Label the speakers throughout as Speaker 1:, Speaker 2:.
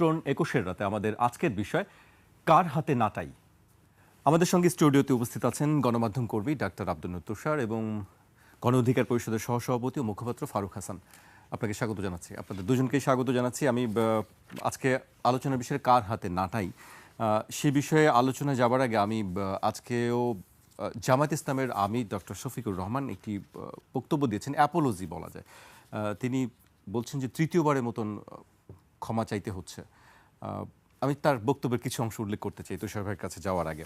Speaker 1: Ton একুশের রাতে আমাদের আজকের বিষয় কার হাতে নাটাই আমাদের সঙ্গে স্টুডিওতে উপস্থিত আছেন গণমাধ্যম কর্মী ডাক্তার আব্দুল তুষার এবং গণ অধিকার পরিষদের সহসভাপতি ও মুখপাত্র ফারুক হাসান। আপনাকে স্বাগত জানাচ্ছি। আপনাদের দুজনকে স্বাগত জানাচ্ছি। আমি আজকে আলোচনার বিষয়ে কার হাতে নাটাই সে বিষয়ে আলোচনা যাবার আগে আমি আজকেও আহ, জামায়াত ইসলামের আমি ডক্টর শফিকুর রহমান একটি বক্তব্য দিয়েছেন অ্যাপোলজি বলা যায়। তিনি বলছেন যে তৃতীয়বারের মতন ক্ষমা চাইতে হচ্ছে। আমি তার বক্তব্যের কিছু অংশ উল্লেখ করতে চাই তুষার ভাইয়ের কাছে যাওয়ার আগে।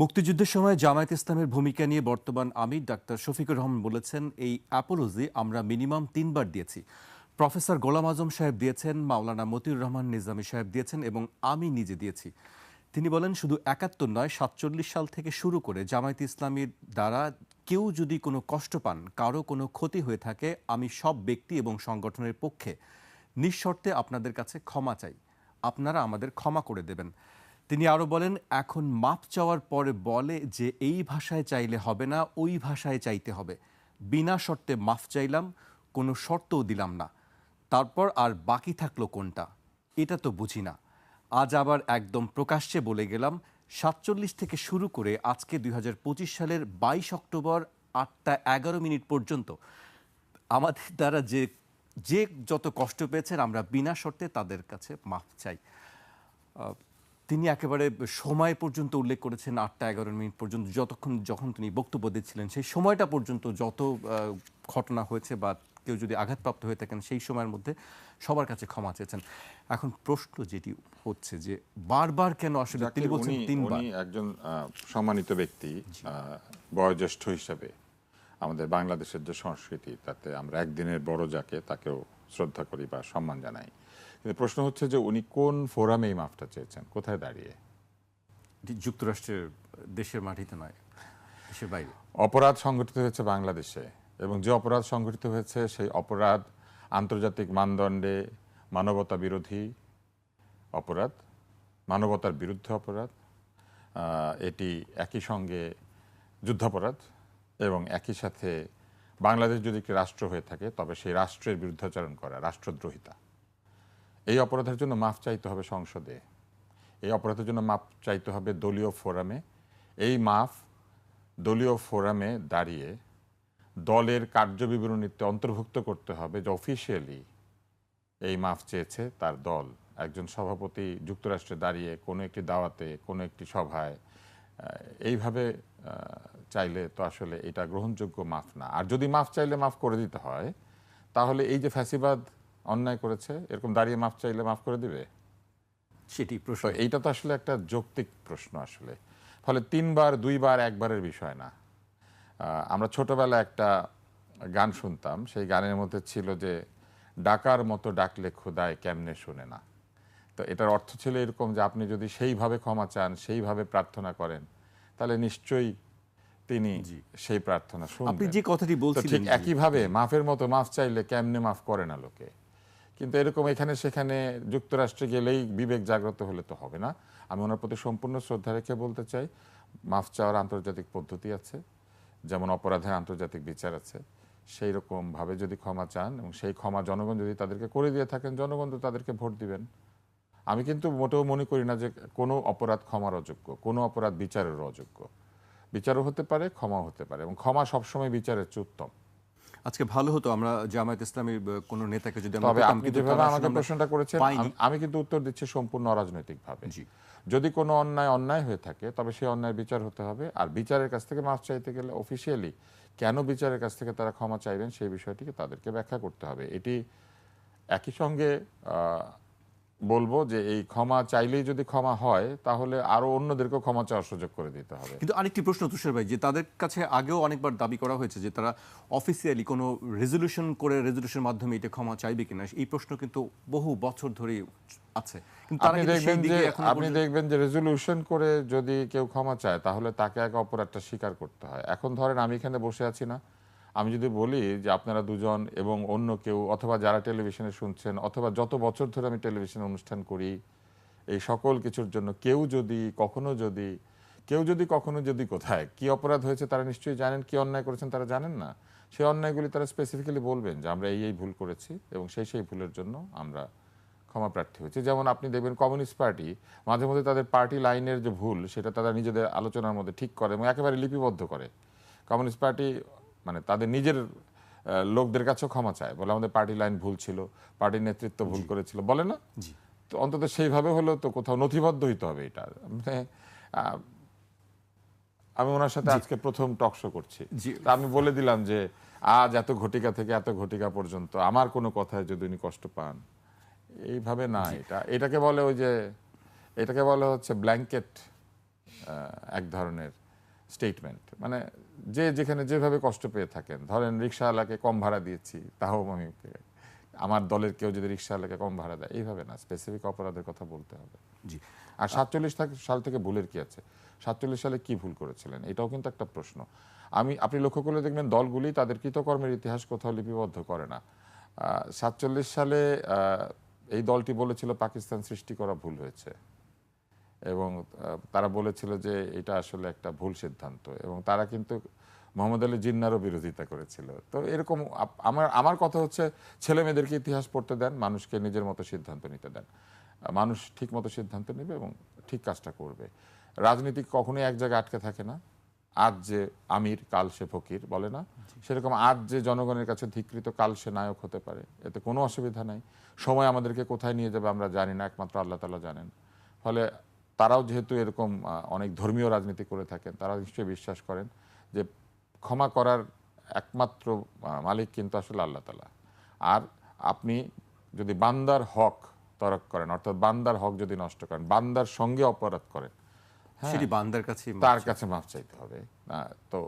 Speaker 1: মুক্তিযুদ্ধের সময় জামায়াত ইসলামের ভূমিকা নিয়ে বর্তমান আমির ডাক্তার শফিকুর রহমান বলেছেন, এই অ্যাপোলজি আমরা মিনিমাম তিনবার দিয়েছি। প্রফেসর গোলাম আজম সাহেব দিয়েছেন, মাওলানা মতিউর রহমান নিজামী সাহেব দিয়েছেন এবং আমি নিজে দিয়েছি। তিনি বলেন, শুধু একাত্তর নয়, সাতচল্লিশ সাল থেকে শুরু করে জামায়াত ইসলামীর দ্বারা কেউ যদি কোনো কষ্ট পান, কারও কোনো ক্ষতি হয়ে থাকে, আমি সব ব্যক্তি এবং সংগঠনের পক্ষে নিঃশর্তে আপনাদের কাছে ক্ষমা চাই। আপনারা আমাদের ক্ষমা করে দেবেন। তিনি আরও বলেন, এখন মাপ চাওয়ার পরে বলে যে এই ভাষায় চাইলে হবে না, ওই ভাষায় চাইতে হবে। বিনা শর্তে মাফ চাইলাম, কোনো শর্তও দিলাম না। তারপর আর বাকি থাকল কোনটা? এটা তো বুঝি না। আজ আবার একদম প্রকাশ্যে বলে গেলাম, সাতচল্লিশ থেকে শুরু করে আজকে দুই হাজার পঁচিশ সালের বাইশ অক্টোবর আটটা এগারো মিনিট পর্যন্ত আমাদের দ্বারা যে যে যত কষ্ট পেয়েছেন আমরা বিনা শর্তে তাদের কাছে মাফ চাই। তিনি একেবারে সময় পর্যন্ত উল্লেখ করেছেন আটটা এগারো মিনিট পর্যন্ত যতক্ষণ যখন তিনি বক্তব্য দিচ্ছিলেন সেই সময়টা পর্যন্ত যত ঘটনা হয়েছে বা কেউ যদি আঘাতপ্রাপ্ত হয়ে থাকেন সেই সময়ের মধ্যে সবার কাছে ক্ষমা চেয়েছেন। এখন প্রশ্ন যেটি হচ্ছে যে বারবার কেন আসলে তিনি বলছেন তিনবার?
Speaker 2: একজন সম্মানিত ব্যক্তি বয়োজ্যেষ্ঠ হিসাবে। আমাদের বাংলাদেশের যে সংস্কৃতি তাতে আমরা একদিনের বড় যাকে তাকেও শ্রদ্ধা করি বা সম্মান জানাই। কিন্তু প্রশ্ন হচ্ছে যে উনি কোন ফোরামে এই মাফটা চেয়েছেন? কোথায় দাঁড়িয়ে?
Speaker 1: যুক্তরাষ্ট্রের দেশের মাটিতে নয় দেশের বাইরে।
Speaker 2: অপরাধ সংগঠিত হয়েছে বাংলাদেশে এবং যে অপরাধ সংগঠিত হয়েছে সেই অপরাধ আন্তর্জাতিক মানদণ্ডে মানবতা বিরোধী অপরাধ মানবতার বিরুদ্ধে অপরাধ এটি একই সঙ্গে যুদ্ধাপরাধ এবং একই সাথে বাংলাদেশ যদি একটি রাষ্ট্র হয়ে থাকে, তবে সেই রাষ্ট্রের বিরুদ্ধাচরণ করা, রাষ্ট্রদ্রোহিতা। এই অপরাধের জন্য মাফ চাইতে হবে সংসদে। এই অপরাধের জন্য মাফ চাইতে হবে দলীয় ফোরামে। এই মাফ দলীয় ফোরামে দাঁড়িয়ে দলের কার্যবিবরণীতে অন্তর্ভুক্ত করতে হবে যে অফিসিয়ালি এই মাফ চেয়েছে তার দল। একজন সভাপতি যুক্তরাষ্ট্রে দাঁড়িয়ে কোনো একটি দাওয়াতে, কোনো একটি সভায় এইভাবে চাইলে তো আসলে এটা গ্রহণযোগ্য মাফ না। আর যদি মাফ চাইলে মাফ করে দিতে হয় তাহলে এই যে ফ্যাসিবাদ অন্যায় করেছে এরকম দাঁড়িয়ে মাফ চাইলে মাফ করে দিবে?
Speaker 1: সেটি প্রশ্ন।
Speaker 2: এইটা তো আসলে একটা যৌক্তিক প্রশ্ন আসলে। ফলে তিনবার দুইবার একবারের বিষয় না। আমরা ছোটবেলায় একটা গান শুনতাম সেই গানের মধ্যে ছিল যে ডাকার মতো ডাকলে খোদায় কেমনে শোনে না? তো এটার অর্থ ছিল এরকম যে আপনি যদি সেইভাবে ক্ষমা চান সেইভাবে প্রার্থনা করেন তাহলে নিশ্চয়ই তিনি সেই প্রার্থনা
Speaker 1: আপনি যে কথাটি
Speaker 2: তো
Speaker 1: বলছিলেন
Speaker 2: ঠিক একইভাবে মাফের মতো মাফ চাইলে কেমনে মাফ করে না লোকে? কিন্তু এরকম এখানে সেখানে যুক্তরাষ্ট্রে গেলেই বিবেক জাগ্রত হলে তো হবে না। আমি ওনার প্রতি সম্পূর্ণ শ্রদ্ধা রেখে বলতে চাই মাফ চাওয়ার আন্তর্জাতিক পদ্ধতি আছে যেমন অপরাধের আন্তর্জাতিক বিচার আছে। সেই রকম ভাবে যদি ক্ষমা চান এবং সেই ক্ষমা জনগণ যদি তাদেরকে করে দিয়ে থাকেন জনগণ তো তাদেরকে ভোট দিবেন। আমি কিন্তু মোটেও মনে করি না যে কোনো অপরাধ ক্ষমার অযোগ্য কোনো অপরাধ বিচারের অযোগ্য। বিচারও হতে পারে ক্ষমা হতে পারে এবং ক্ষমা সবসময় বিচারের চেয়ে উত্তম
Speaker 1: আজকে ভালো হতো আমরা জামায়াত ইসলামীর কোনো নেতাকে যদি আমরা
Speaker 2: তবে আপনি যেভাবে আমাকে প্রশ্নটা করেছেন আমি- কিন্তু উত্তর দিচ্ছি সম্পূর্ণ অরাজনৈতিক ভাবে
Speaker 1: জি।
Speaker 2: যদি কোনো অন্যায় অন্যায় হয়ে থাকে তবে সেই অন্যায় বিচার হতে হবে। আর বিচারের কাছ থেকে মাফ চাইতে গেলে অফিসিয়ালি কেন বিচারের কাছ থেকে তারা ক্ষমা চাইবেন সেই বিষয়টিকে তাদেরকে ব্যাখ্যা করতে হবে। এটি একই সঙ্গে আহ, বলব যে এই ক্ষমা চাইলেই যদি ক্ষমা হয় তাহলে আরও অন্যদেরকেও ক্ষমা চাওয়ার সুযোগ করে দিতে হবে।
Speaker 1: কিন্তু আরেকটি প্রশ্ন তুষার ভাই যে তাদের কাছে আগেও অনেকবার দাবি করা হয়েছে যে তারা অফিসিয়ালি কোনো রেজলিউশন করে রেজলিউশনের মাধ্যমে এটা ক্ষমা চাইবে কিনা এই প্রশ্ন কিন্তু বহু বছর ধরে আছে।
Speaker 2: আপনি দেখবেন যে আপনি দেখবেন যে রেজলিউশন করে যদি কেউ ক্ষমা চায় তাহলে তাকে এক অপরাধটা স্বীকার করতে হয়। এখন ধরেন আমি এখানে বসে আছি না আমি যদি বলি যে আপনারা দুজন এবং অন্য কেউ, অথবা যারা টেলিভিশনে শুনছেন, অথবা যত বছর ধরে আমি টেলিভিশনে অনুষ্ঠান করি, এই সকল কিছুর জন্য কেউ যদি, কখনো যদি, কেউ যদি কখনো যদি কোথায়, কি অপরাধ হয়েছে তারা নিশ্চয়ই জানেন, কি অন্যায় করেছেন তারা জানেন না। সেই অন্যায়গুলি তারা স্পেসিফিক্যালি বলবেন যে আমরা এই এই ভুল করেছি এবং সেই সেই ভুলের জন্য আমরা ক্ষমা প্রার্থী হয়েছে। যেমন আপনি দেখবেন কমিউনিস্ট পার্টি মাঝে মধ্যে তাদের পার্টি লাইনের যে ভুল, সেটা তারা নিজেদের আলোচনার মধ্যে ঠিক করে এবং একেবারে লিপিবদ্ধ করে। কমিউনিস্ট পার্টি মানে তাদের নিজের লোকদের কাছেও ক্ষমা চায়। বলে আমাদের পার্টি লাইন ভুল ছিল পার্টির নেতৃত্ব ভুল করেছিল বলে না? তো অন্তত সেইভাবে হলেও তো কোথাও নথিবদ্ধ হইতে হবে এটা। মানে আমি ওনার সাথে আজকে প্রথম টক শো করছি। তা আমি বলে দিলাম যে আজ এত ঘটিকা থেকে এত ঘটিকা পর্যন্ত আমার কোনো কথায় যদি উনি কষ্ট পান এইভাবে না এটা এটাকে বলে ওই যে এটাকে বলে হচ্ছে ব্ল্যাঙ্কেট এক ধরনের স্টেটমেন্ট মানে যে যেখানে যেভাবে কষ্ট পেয়ে থাকেন ধরেন রিক্সাওয়ালাকে কম ভাড়া দিয়েছি তাও আমি আমার দলের কেউ যদি রিক্সাওয়ালাকে কম ভাড়া দেয় এইভাবে না স্পেসিফিক অপরাধের কথা বলতে হবে।
Speaker 1: জি।
Speaker 2: আর সাতচল্লিশ সাল থেকে ভুলের কি আছে? সাতচল্লিশ সালে কি ভুল করেছিলেন? এটাও কিন্তু একটা প্রশ্ন। আমি আপনি লক্ষ্য করলে দেখবেন দলগুলি তাদের কৃতকর্মের ইতিহাস কোথাও লিপিবদ্ধ করে না। সাতচল্লিশ সালে আহ, এই দলটি বলেছিল পাকিস্তান সৃষ্টি করা ভুল হয়েছে। এবং তারা বলেছিল যে এটা আসলে একটা ভুল সিদ্ধান্ত এবং তারা কিন্তু মোহাম্মদ আলী জিন্নারও বিরোধিতা করেছিল। তো এরকম আমার আমার কথা হচ্ছে ছেলে মেয়েদেরকে ইতিহাস পড়তে দেন মানুষকে নিজের মতো সিদ্ধান্ত নিতে দেন। মানুষ ঠিক মতো সিদ্ধান্ত নেবে এবং ঠিক কাজটা করবে। রাজনীতি কখনোই এক জায়গায় আটকে থাকে না। আজ যে আমির কাল সে ফকির বলে না? সেরকম আজ যে জনগণের কাছে ধিকৃত কাল সে নায়ক হতে পারে এতে কোনো অসুবিধা নাই। সময় আমাদেরকে কোথায় নিয়ে যাবে আমরা জানি না একমাত্র আল্লাহ তালা জানেন। ফলে তারাও যেহেতু এরকম অনেক ধর্মীয় রাজনীতি করে থাকেন তারা নিশ্চয়ই বিশ্বাস করেন যে ক্ষমা করার একমাত্র মালিক কিন্তু আসলে আল্লাহ তালা। আর আপনি যদি বান্দার হক তরক করেন অর্থাৎ বান্দার হক যদি নষ্ট করেন বান্দার সঙ্গে অপরাধ করেন
Speaker 1: সেটি বান্দার কাছে
Speaker 2: তার কাছে মাপ চাইতে হবে। তো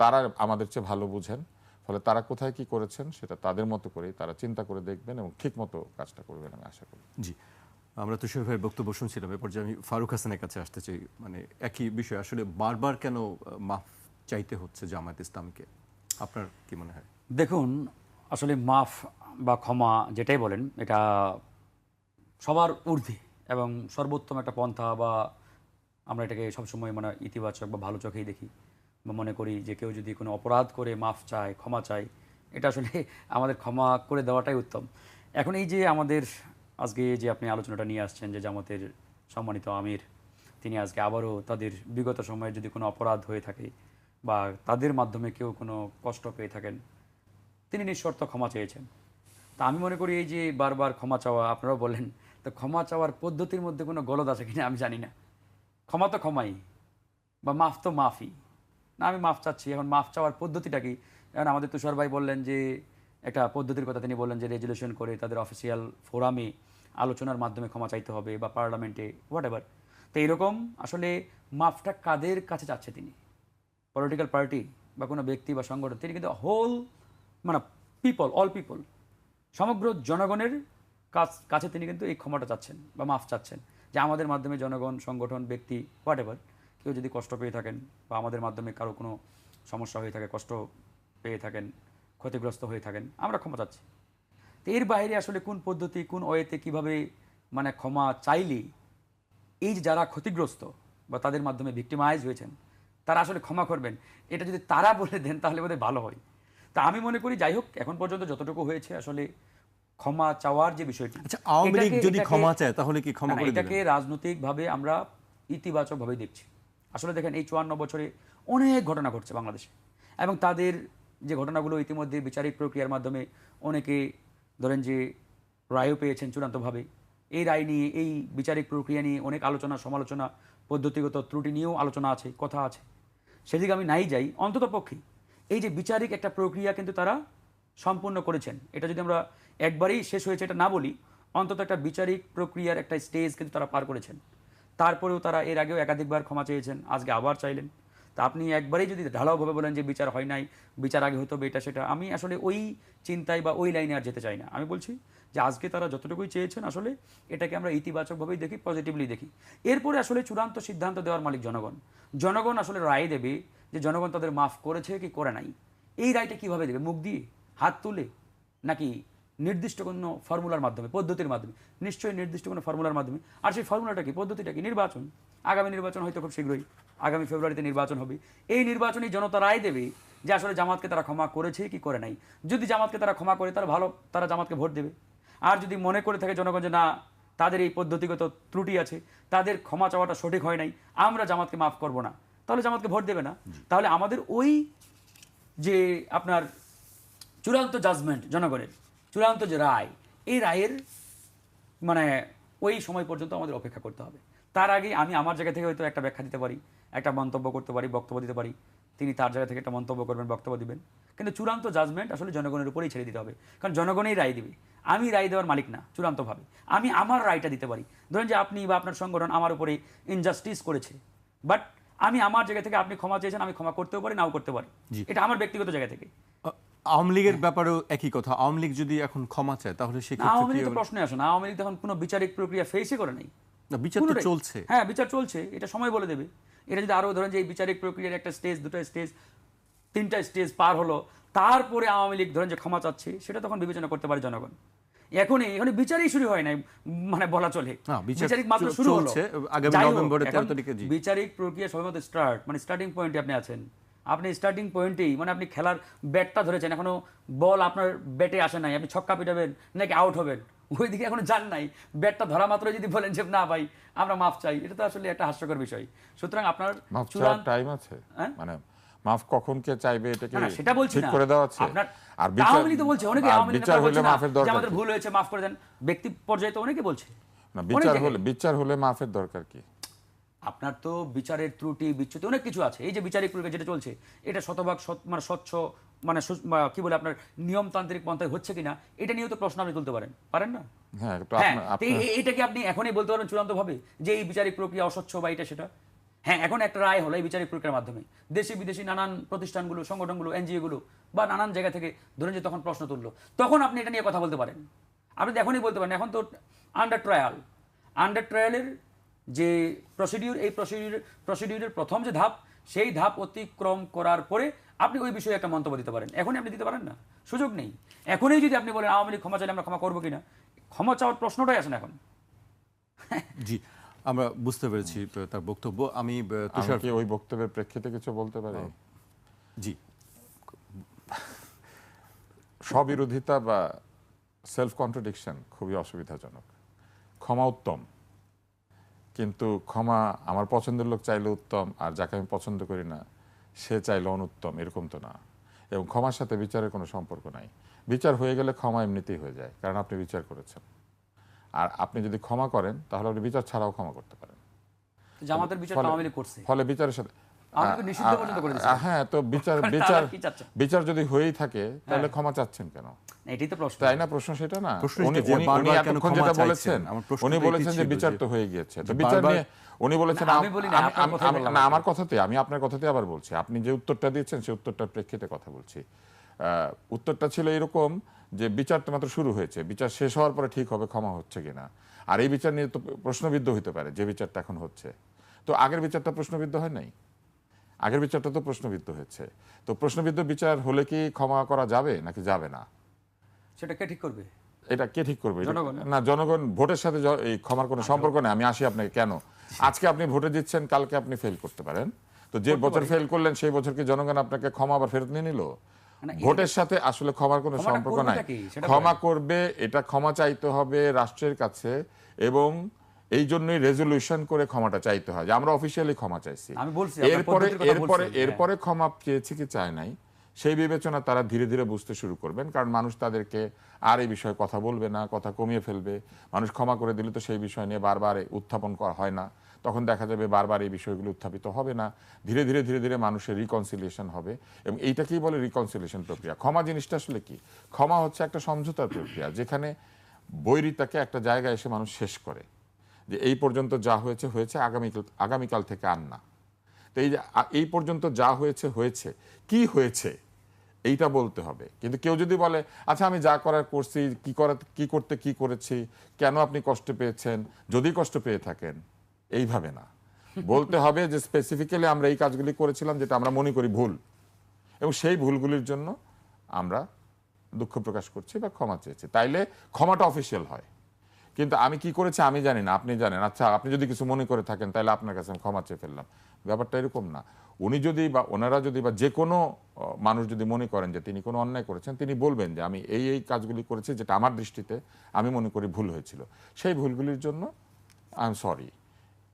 Speaker 2: তারা আমাদের চেয়ে ভালো বুঝেন ফলে তারা কোথায় কি করেছেন সেটা তাদের মতো করেই তারা চিন্তা করে দেখবেন এবং ঠিক মতো কাজটা করবেন আমি আশা করি।
Speaker 1: জি। আমরা তুষার ভাইয়ের বক্তব্য শুনছিলাম, এ পর্যায়ে আমি ফারুক হাসানের কাছে আসতে চাই। মানে একই বিষয়, আসলে বারবার কেন মাফ চাইতে হচ্ছে জামায়াত ইসলামকে? আপনার কি মনে হয়?
Speaker 3: দেখুন, আসলে মাফ বা ক্ষমা যেটাই বলেন, এটা সবার ঊর্ধ্বে এবং সর্বোত্তম একটা পন্থা বা আমরা এটাকে সবসময় মানে ইতিবাচক বা ভালো চোখেই দেখি বা মনে করি যে কেউ যদি কোনো অপরাধ করে, মাফ চায়, ক্ষমা চায়, এটা আসলে আমাদের ক্ষমা করে দেওয়াটাই উত্তম। এখন এই যে আমাদের আজকে যে আপনি আলোচনাটা নিয়ে আসছেন যে জামাতের সম্মানিত আমির, তিনি আজকে আবারও তাদের বিগত সময়ে যদি কোনো অপরাধ হয়ে থাকে বা তাদের মাধ্যমে কেউ কোনো কষ্ট পেয়ে থাকেন, তিনি নিঃশর্ত ক্ষমা চেয়েছেন। তা আমি মনে করি এই যে বারবার ক্ষমা চাওয়া, আপনারাও বললেন, তো ক্ষমা চাওয়ার পদ্ধতির মধ্যে কোনো গলদ আছে কিনা আমি জানি না। ক্ষমা তো ক্ষমাই, বা মাফ তো মাফই। না, আমি মাফ চাচ্ছি, এখন মাফ চাওয়ার পদ্ধতিটা কি? এখন আমাদের তুষার ভাই বললেন যে একটা পদ্ধতির কথা তিনি বললেন যে রেজুলেশন করে তাদের অফিসিয়াল ফোরামে আলোচনার মাধ্যমে ক্ষমা চাইতে হবে বা পার্লামেন্টে হোয়াট এভার তো এরকম আসলে মাফটা কাদের কাছে চাচ্ছে তিনি? পলিটিক্যাল পার্টি বা কোনো ব্যক্তি বা সংগঠন, তিনি কিন্তু হোল মানে পিপল অল পিপল সমগ্র জনগণের কাছ, কাছে তিনি কিন্তু এই ক্ষমাটা চাচ্ছেন বা মাফ চাচ্ছেন যে আমাদের মাধ্যমে জনগণ, সংগঠন, ব্যক্তি হোয়াট এভার কেউ যদি কষ্ট পেয়ে থাকেন বা আমাদের মাধ্যমে কারও কোনো সমস্যা হয়ে থাকে, কষ্ট পেয়ে থাকেন ক্ষতিগ্রস্ত হয়ে থাকেন। আমরা ক্ষমা চাচ্ছি। তো এর বাইরে আসলে কোন পদ্ধতি কোন ওয়েতে কীভাবে মানে ক্ষমা চাইলে এই যে যারা ক্ষতিগ্রস্ত বা তাদের মাধ্যমে ভিক্টিমাইজ হয়েছেন তারা আসলে ক্ষমা করবেন এটা যদি তারা বলে দেন তাহলে বোধহয় ভালো হয়। তা আমি মনে করি যাই হোক এখন পর্যন্ত যতটুকু হয়েছে আসলে ক্ষমা চাওয়ার যে বিষয়টি
Speaker 1: আচ্ছা আওয়ামী লীগ যদি ক্ষমা চায় তাহলে কি ক্ষমা করে
Speaker 3: এটাকে রাজনৈতিকভাবে আমরা ইতিবাচকভাবে দেখছি। আসলে দেখেন এই চুয়ান্ন বছরে অনেক ঘটনা ঘটছে বাংলাদেশে এবং তাদের যে ঘটনাগুলো ইতিমধ্যে বিচারিক প্রক্রিয়ার মাধ্যমে অনেকে ধরেন যে রায়ও পেয়েছেন চূড়ান্তভাবে। এই রায় নিয়ে, এই বিচারিক প্রক্রিয়া নিয়ে অনেক আলোচনা, সমালোচনা, পদ্ধতিগত ত্রুটি নিয়েও আলোচনা আছে, কথা আছে। সেদিকে আমি নাই যাই, অন্তত পক্ষে। এই যে বিচারিক একটা প্রক্রিয়া কিন্তু তারা সম্পূর্ণ করেছেন, এটা যদি আমরা একবারেই শেষ হয়েছে এটা না বলি, অন্তত একটা বিচারিক প্রক্রিয়ার একটা স্টেজ কিন্তু তারা পার করেছেন। তারপরেও তারা এর আগেও একাধিকবার ক্ষমা চেয়েছেন, আজকে আবার চাইলেন। তা আপনি একবারেই যদি ঢালাওভাবে বলেন যে বিচার হয় নাই, বিচার আগে হতো এটা সেটা, আমি আসলে ওই চিন্তায় বা ওই লাইনে আর যেতে চাই না। আমি বলছি যে আজকে তারা যতটুকুই চেয়েছেন আসলে এটাকে আমরা ইতিবাচকভাবেই দেখি পজিটিভলি দেখি। এরপরে আসলে চূড়ান্ত সিদ্ধান্ত দেওয়ার মালিক জনগণ। জনগণ আসলে রায় দেবে যে জনগণ তাদের মাফ করেছে কি করে নাই। এই রায়টা কীভাবে দেবে? মুখ দিয়ে? হাত তুলে? নাকি নির্দিষ্ট কোনো ফর্মুলার মাধ্যমে পদ্ধতির মাধ্যমে নিশ্চয়ই নির্দিষ্ট কোনো ফর্মুলার মাধ্যমে। আর সেই ফর্মুলাটা কি? পদ্ধতিটা কি? নির্বাচন। আগামী নির্বাচন হয়তো খুব শীঘ্রই আগামী ফেব্রুয়ারিতে নির্বাচন হবে। এই নির্বাচনী জনতা রায় দেবে যে আসলে জামাতকে তারা ক্ষমা করেছে কি করে নাই। যদি জামাতকে তারা ক্ষমা করে তারা ভালো তারা জামাতকে ভোট দেবে। আর যদি মনে করে থাকে জনগণ যে না তাদের এই পদ্ধতিগত ত্রুটি আছে তাদের ক্ষমা চাওয়াটা সঠিক হয় নাই আমরা জামাতকে মাফ করব না তাহলে জামাতকে ভোট দেবে না। তাহলে আমাদের ওই যে আপনার চূড়ান্ত জাজমেন্ট জনগণের চূড়ান্ত যে রায় এই রায়ের মানে ওই সময় পর্যন্ত আমাদের অপেক্ষা করতে হবে। তার আগে আমি আমার জায়গা থেকে হয়তো একটা ব্যাখ্যা দিতে পারি একটা মন্তব্য করতে পারি বক্তব্য দিতে পারি। তিনি তার জায়গা থেকে একটা মন্তব্য করবেন বক্তব্য দিবেন। কিন্তু চূড়ান্ত জাজমেন্ট আসলে জনগণের উপরেই ছেড়ে দিতে হবে। কারণ জনগণই রায় দিবে। আমি রায় দেওয়ার মালিক না চূড়ান্তভাবে। আমি আমার রায়টা দিতে পারি। ধরেন যে আপনি বা আপনার সংগঠন আমার উপরে ইনজাস্টিস করেছে। বাট আমি আমার জায়গা থেকে আপনি ক্ষমা চেয়েছেন আমি ক্ষমা করতেও পারি নাও করতে পারি। এটা আমার ব্যক্তিগত জায়গা থেকে।
Speaker 1: আওয়ামী লীগের ব্যাপারেও একই কথা। আওয়ামী লীগ যদি এখন ক্ষমা চায় তাহলে সেক্ষেত্রে
Speaker 3: আওয়ামী তো আসে না। আওয়ামী লীগ তখন কোনো বিচারিক প্রক্রিয়া ফেসই করে নাই।
Speaker 1: না, বিচার তো চলছে।
Speaker 3: হ্যাঁ বিচার চলছে। এটা সময় বলে দেবে। এটা যদি আরও ধরেন যে এই বিচারিক প্রক্রিয়ার একটা স্টেজ দুটো স্টেজ তিনটা স্টেজ পার হলো তারপরে আওয়ামী লীগ ধরেন যে ক্ষমা চাচ্ছে সেটা তখন বিবেচনা করতে পারে জনগণ। এখনই এখানে বিচারই শুরু হয় নাই মানে বলা চলে। বিচারিক মাত্র শুরু হলো।
Speaker 1: আগামী নভেম্বরের 13 তারিখে,
Speaker 3: বিচারিক প্রক্রিয়া সবেমাত্র স্টার্ট মানে স্টার্টিং পয়েন্টে আপনি আছেন। আপনি স্টার্টিং পয়েন্টেই মানে আপনি খেলার ব্যাটটা ধরেছেন এখনও বল আপনার ব্যাটে আসে নাই আপনি ছক্কা পিটাবেন নাকি আউট হবেন? ওই দিকে এখনও যান নাই ব্যাটটা ধরা মাত্র যদি বলেন যে না ভাই আমরা মাফ চাই এটা তো আসলে একটা হাস্যকর বিষয়। সুতরাং আপনার
Speaker 2: টাইম আছে।
Speaker 3: হ্যাঁ?
Speaker 2: মানে মাফ কখন কে চাইবে এটা কি
Speaker 3: না, না, সেটা বলছি না।
Speaker 2: করে দেওয়া আছে আর বিচার
Speaker 3: তো বলছে অনেকে
Speaker 2: বিচার হলে মাফের দরকার
Speaker 3: আমাদের ভুল হয়েছে মাফ করে দেন। ব্যক্তি পর্যায়ে তো অনেকে বলছে।
Speaker 2: না বিচার হলে বিচার হলে মাফের দরকার কি?
Speaker 3: আপনার তো বিচারের ত্রুটি বিচ্যুতি অনেক কিছু আছে। এই যে বিচারিক প্রক্রিয়া যেটা চলছে এটা শতভাগ মানে স্বচ্ছ মানে কি বলে আপনার নিয়মতান্ত্রিক পন্থায় হচ্ছে কিনা এটা নিয়েও তো প্রশ্ন আপনি তুলতে পারেন। পারেন না?
Speaker 2: হ্যাঁ
Speaker 3: হ্যাঁ এটা কি আপনি এখনই বলতে পারেন চূড়ান্ত ভাবে যে এই বিচারিক প্রক্রিয়া অস্বচ্ছ বা এটা সেটা? হ্যাঁ এখন একটা রায় হলো এই বিচারিক প্রক্রিয়ার মাধ্যমে। দেশি বিদেশি নানান প্রতিষ্ঠানগুলো সংগঠনগুলো এনজিও গুলো বা নানান জায়গা থেকে ধরেন যে তখন প্রশ্ন তুললো। তখন আপনি এটা নিয়ে কথা বলতে পারেন। আপনি তো এখনই বলতে পারেন এখন তো আন্ডার ট্রায়াল আন্ডার ট্রায়ালের যে প্রসিডিউর এই প্রসিডিউর প্রসিডিউরের প্রথম যে ধাপ সেই ধাপ অতিক্রম করার পরে আপনি ওই বিষয়ে একটা মন্তব্য দিতে পারেন। এখনই আপনি দিতে পারেন না? সুযোগ নেই। এখনই যদি আপনি বলেন আওয়ামী লীগ ক্ষমা চাইলে আমরা ক্ষমা করব কিনা? ক্ষমা চাওয়ার প্রশ্নটাই আসে না এখন।
Speaker 1: জি আমরা বুঝতে পেরেছি তার বক্তব্য। আমি আহ,
Speaker 2: আমি
Speaker 1: তুষার
Speaker 2: কি ওই বক্তব্যের প্রেক্ষিতে কিছু বলতে পারি?
Speaker 1: জি।
Speaker 2: স্ববিরোধিতা বা সেলফ কন্ট্রাডিকশন খুবই অসুবিধাজনক। ক্ষমা উত্তম। কিন্তু ক্ষমা আমার পছন্দের লোক চাইলে উত্তম আর যাকে আমি পছন্দ করি না সে চাইলে অনুত্তম এরকম তো না। এবং ক্ষমার সাথে বিচারের কোনো সম্পর্ক নাই। বিচার হয়ে গেলে ক্ষমা এমনিতেই হয়ে যায় কারণ আপনি বিচার করেছেন। আর আপনি যদি ক্ষমা করেন তাহলে আপনি বিচার ছাড়াও ক্ষমা করতে পারেন।
Speaker 3: জামাতের বিচার
Speaker 2: ফলে-
Speaker 3: করছে।
Speaker 2: ফলে বিচারের সাথে হ্যাঁ তো বিচার বিচার বিচার যদি হয়েই থাকে তাহলে ক্ষমা চাচ্ছেন কেন?
Speaker 3: এটাই তো প্রশ্ন।
Speaker 2: তাই না? প্রশ্ন সেটা না। উনি
Speaker 1: যে
Speaker 2: উনি- উনি
Speaker 1: বারবার কেন
Speaker 2: এতক্ষণ
Speaker 1: ক্ষমা
Speaker 2: যেটা
Speaker 1: চাইছেন?
Speaker 2: বলেছেন? উনি বলেছেন যে বিচার তো হয়ে গিয়েছে। তো বিচার নিয়ে উনি বলেছেন
Speaker 3: না।
Speaker 2: আমার কথাতে আমি আপনার কথাতে আবার বলছি। আপনি যে উত্তরটা দিয়েছেন সেই উত্তরটার প্রেক্ষিতে কথা বলছি। উত্তরটা ছিল এরকম যে বিচার তো মাত্র শুরু হয়েছে। বিচার শেষ হওয়ার পরে ঠিক হবে ক্ষমা হচ্ছে কিনা। আর এই বিচার নিয়ে তো প্রশ্নবিদ্ধ হতে পারে যে বিচারটা এখন হচ্ছে। তো আগের বিচারটা প্রশ্নবিদ্ধ হয় নাই? আগের বিচারটা তো প্রশ্নবিদ্ধ হয়েছে। তো প্রশ্নবিদ্ধ বিচার হলে কি ক্ষমা করা যাবে নাকি যাবে না?
Speaker 3: সেটা কে ঠিক করবে?
Speaker 2: এটা কে ঠিক করবে? না? জনগণ ভোটের সাথে এই ক্ষমার কোনো সম্পর্ক নেই। আমি আসি আপনাকে কেন? আজকে আপনি ভোটে দিচ্ছেন কালকে আপনি ফেল করতে পারেন। তো যে বছর ফেল করলেন সেই বছর কি জনগণ আপনাকে ক্ষমা আবার ফেরত নিয়ে নিল? ভোটের সাথে আসলে ক্ষমার কোনো সম্পর্ক নাই। ক্ষমা করবে এটা ক্ষমা চাইতে হবে রাষ্ট্রের কাছে এবং এই জন্যই রেজলিউশন করে ক্ষমাটা চাইতে হয় যে আমরা অফিসিয়ালি ক্ষমা চাইছি। এরপরে এরপরে
Speaker 3: হ্যাঁ।
Speaker 2: এরপরে ক্ষমা চেয়েছে কি চায় নাই? সেই বিবেচনা তারা ধীরে ধীরে বুঝতে শুরু করবেন, কারণ মানুষ তাদেরকে আর এই বিষয়ে কথা বলবে না, কথা কমিয়ে ফেলবে। মানুষ ক্ষমা করে দিলে তো সেই বিষয় নিয়ে বারবার উত্থাপন করা হয় না। তখন দেখা যাবে বারবার এই বিষয়গুলো উত্থাপিত হবে না। ধীরে ধীরে ধীরে ধীরে মানুষের রিকনসিলিয়েশন হবে এবং এইটাকেই বলে রিকনসিলিয়েশন প্রক্রিয়া। ক্ষমা জিনিসটা আসলে কি? ক্ষমা হচ্ছে একটা সমঝোতার প্রক্রিয়া, যেখানে বৈরিতাকে একটা জায়গায় এসে মানুষ শেষ করে। যে এই পর্যন্ত যা হয়েছে হয়েছে, আগামীকাল আগামীকাল থেকে আর না। তো এই যে এই পর্যন্ত যা হয়েছে হয়েছে। কি হয়েছে? এইটা বলতে হবে। কিন্তু কেউ যদি বলে আচ্ছা আমি যা করার করছি কি করা কি করতে কি করেছি কেন আপনি কষ্ট পেয়েছেন? যদি কষ্ট পেয়ে থাকেন এইভাবে না। বলতে হবে যে স্পেসিফিক্যালি আমরা এই কাজগুলি করেছিলাম যেটা আমরা মনে করি ভুল। এবং সেই ভুলগুলির জন্য আমরা দুঃখ প্রকাশ করছি বা ক্ষমা চেয়েছি। তাইলে ক্ষমাটা অফিসিয়াল হয়। কিন্তু আমি কি করেছি আমি জানি না, আপনি জানেন। আচ্ছা আপনি যদি কিছু মনে করে থাকেন, তাহলে আপনার কাছে আমি ক্ষমা চেয়ে ফেললাম। ব্যাপারটা এরকম না। উনি যদি বা ওনারা যদি বা যে কোনো মানুষ যদি মনে করেন যে তিনি কোনো অন্যায় করেছেন, তিনি বলবেন যে আমি এই এই কাজগুলি করেছি যেটা আমার দৃষ্টিতে আমি মনে করি ভুল হয়েছিল। সেই ভুলগুলির জন্য আই এম সরি।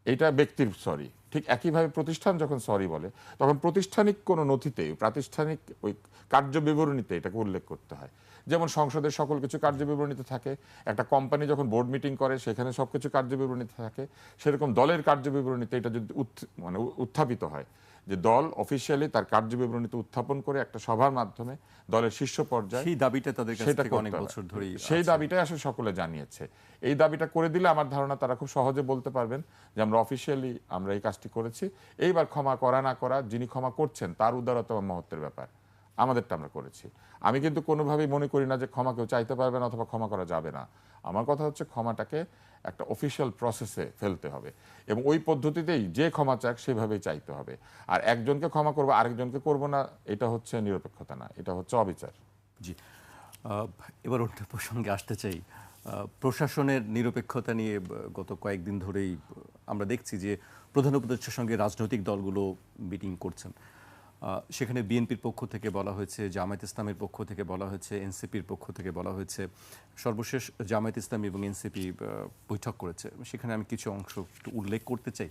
Speaker 2: এটা ব্যক্তির সরি। ঠিক একইভাবে প্রতিষ্ঠান যখন সরি বলে, তখন প্রতিষ্ঠানিক কোনো নথিতে, প্রাতিষ্ঠানিক ওই কার্য বিবরণীতে এটাকে উল্লেখ করতে হয়। যেমন সংসদের সকল কিছু কার্য বিবরণীতে থাকে একটা কোম্পানি যখন বোর্ড মিটিং করে সেখানে সব কিছু কার্য বিবরণীতে থাকে সেরকম দলের কার্য বিবরণীতে এটা যদি মানে উত্থাপিত হয় যে দল অফিসিয়ালি তার কার্য বিবরণীতে উত্থাপন করে একটা সভার মাধ্যমে দলের শীর্ষ পর্যায়ে
Speaker 1: সেই দাবিটা তাদের কাছ থেকে অনেক বছর ধরেই
Speaker 2: সেই। দাবিটাই আসলে সকলে জানিয়েছে। এই দাবিটা করে দিলে আমার ধারণা তারা খুব সহজে বলতে পারবেন যে আমরা অফিসিয়ালি আমরা এই কাজটি করেছি। এইবার ক্ষমা করা না করা যিনি ক্ষমা করছেন তার উদারতা বা মহত্বের ব্যাপার। আমাদেরটা আমরা করেছি। আমি কিন্তু কোনোভাবেই মনে করি না যে ক্ষমা কেউ চাইতে পারবে না অথবা ক্ষমা করা যাবে না। আমার কথা হচ্ছে ক্ষমাটাকে একটা অফিসিয়াল প্রসেসে ফেলতে হবে এবং ওই পদ্ধতিতেই যে ক্ষমা চাক সেভাবেই চাইতে হবে। আর একজনকে ক্ষমা করব, আরেকজনকে করব না, এটা হচ্ছে নিরপেক্ষতা না, এটা হচ্ছে অবিচার।
Speaker 1: জি। এবার অন্য প্রসঙ্গে আসতে চাই। প্রশাসনের নিরপেক্ষতা নিয়ে গত কয়েকদিন ধরেই আমরা দেখছি যে প্রধান উপদেষ্টার সঙ্গে রাজনৈতিক দলগুলো মিটিং করছেন। সেখানে বিএনপির পক্ষ থেকে বলা হয়েছে, জামায়াত ইসলামের পক্ষ থেকে বলা হয়েছে, এনসিপির পক্ষ থেকে বলা হয়েছে। সর্বশেষ জামায়াত ইসলাম এবং এনসিপি বৈঠক করেছে। সেখানে আমি কিছু অংশ একটু উল্লেখ করতে চাই।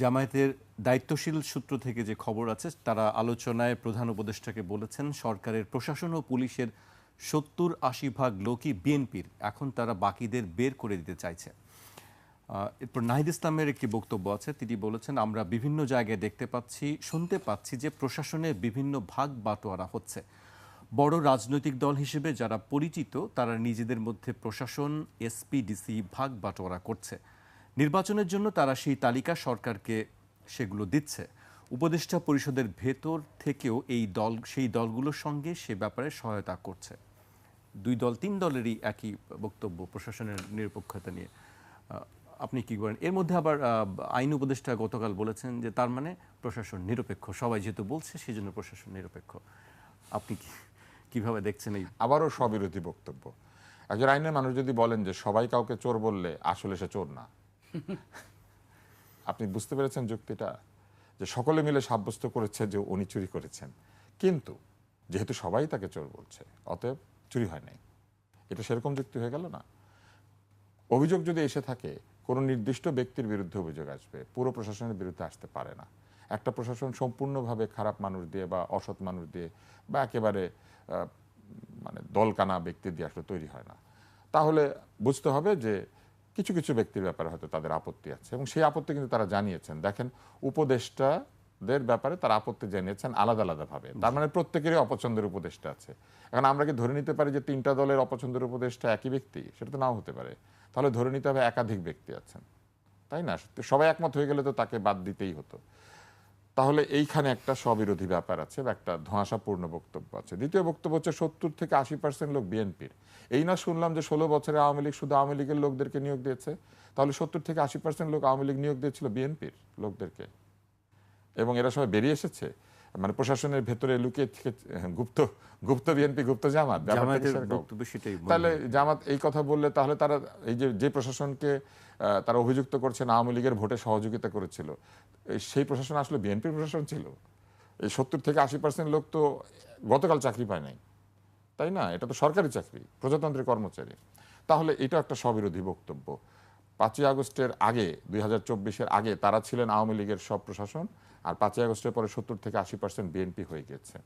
Speaker 1: জামায়াতের দায়িত্বশীল সূত্র থেকে যে খবর আছে, তারা আলোচনায় প্রধান উপদেষ্টাকে বলেছেন, সরকারের প্রশাসন ও পুলিশের সত্তর আশি ভাগ লোকই বিএনপির। এখন তারা বাকিদের বের করে দিতে চাইছে। এরপর নাহিদ ইসলামের একটি বক্তব্য আছে। তিনি বলেছেন, আমরা বিভিন্ন জায়গায় দেখতে পাচ্ছি, শুনতে পাচ্ছি যে প্রশাসনের বিভিন্ন ভাগ বাটোয়ারা হচ্ছে। বড় রাজনৈতিক দল হিসেবে যারা পরিচিত, তারা নিজেদের মধ্যে প্রশাসন, এসপি, ডিসি ভাগ বাটোয়ারা করছে। নির্বাচনের জন্য তারা সেই তালিকা সরকারকে সেগুলো দিচ্ছে। উপদেষ্টা পরিষদের ভেতর থেকেও এই দল, সেই দলগুলোর সঙ্গে সে ব্যাপারে সহায়তা করছে। দুই দল, তিন দলেরই একই বক্তব্য প্রশাসনের নিরপেক্ষতা নিয়ে। আপনি কি করেন? এর মধ্যে আবার আইন উপদেষ্টা গতকাল বলেছেন যে তার মানে প্রশাসন নিরপেক্ষ। সবাই যেহেতু বলছে সেই জন্য প্রশাসন নিরপেক্ষ। আপনি কীভাবে দেখছেন এই?
Speaker 2: আবারও স্ববিরোধী বক্তব্য। একজন আইনের মানুষ যদি বলেন যে সবাই কাউকে চোর বললে আসলে সে চোর না। আপনি বুঝতে পেরেছেন যুক্তিটা? যে সকলে মিলে সাব্যস্ত করেছে যে উনি চুরি করেছেন। কিন্তু যেহেতু সবাই তাকে চোর বলছে অতএব চুরি হয় নাই। এটা সেরকম যুক্তি হয়ে গেল না? অভিযোগ যদি এসে থাকে কোনো নির্দিষ্ট ব্যক্তির বিরুদ্ধে অভিযোগ আসবে, পুরো প্রশাসনের বিরুদ্ধে আসতে পারে না। একটা প্রশাসন সম্পূর্ণভাবে খারাপ মানুষ দিয়ে বা অসৎ মানুষ দিয়ে বা একেবারে মানে দলকানা ব্যক্তি দিয়ে আসলে তৈরি হয় না। তাহলে বুঝতে হবে যে কিছু কিছু ব্যক্তির ব্যাপারে হয়তো তাদের আপত্তি আছে এবং সেই আপত্তি কিন্তু তারা জানিয়েছেন। দেখেন, উপদেষ্টাদের ব্যাপারে তারা আপত্তি জানিয়েছেন আলাদা আলাদাভাবে তার মানে প্রত্যেকেরই অপছন্দের উপদেষ্টা আছে। এখন আমরা কি ধরে নিতে পারি যে তিনটা দলের অপছন্দের উপদেষ্টা একই ব্যক্তি? সেটা তো নাও হতে পারে। তাহলে ধরে নিতে হবে একাধিক ব্যক্তি আছেন। তাই না? সবাই একমত হয়ে গেলে তো তাকে বাদ দিতেই হতো। তাহলে এইখানে একটা স্ববিরোধী ব্যাপার আছে বা একটা ধোঁয়াশাপূর্ণ বক্তব্য আছে। দ্বিতীয় বক্তব্য হচ্ছে সত্তর থেকে আশি পার্সেন্ট লোক বিএনপির। এই না শুনলাম যে ষোলো বছরে আওয়ামী লীগ শুধু আওয়ামী লীগের লোকদেরকে নিয়োগ দিয়েছে। তাহলে সত্তর থেকে আশি পার্সেন্ট লোক আওয়ামী লীগ নিয়োগ দিয়েছিল বিএনপির লোকদেরকে। এবং এরা সবাই বেরিয়ে এসেছে। মানে প্রশাসনের ভেতরে লুকিয়ে থেকে গুপ্ত গুপ্ত বিএনপি গুপ্ত জামাত তাহলে জামাত এই কথা বললে তাহলে তারা এই যে যে প্রশাসনকে তারা অভিযুক্ত করছেন আওয়ামী লীগের ভোটে সহযোগিতা করেছিল সেই প্রশাসন আসলে বিএনপির প্রশাসন ছিল? এই সত্তর থেকে আশি পার্সেন্ট লোক তো গতকাল চাকরি পায় নাই তাই না? এটা তো সরকারি চাকরি প্রজাতন্ত্রের কর্মচারী। তাহলে এটা একটা স্ববিরোধী বক্তব্য। পাঁচই আগস্টের আগে দুই হাজার চব্বিশের আগে তারা ছিলেন আওয়ামী লীগের সব প্রশাসন আর পাঁচই আগস্টের পরে সত্তর থেকে আশি পার্সেন্ট বিএনপি হয়ে গেছে।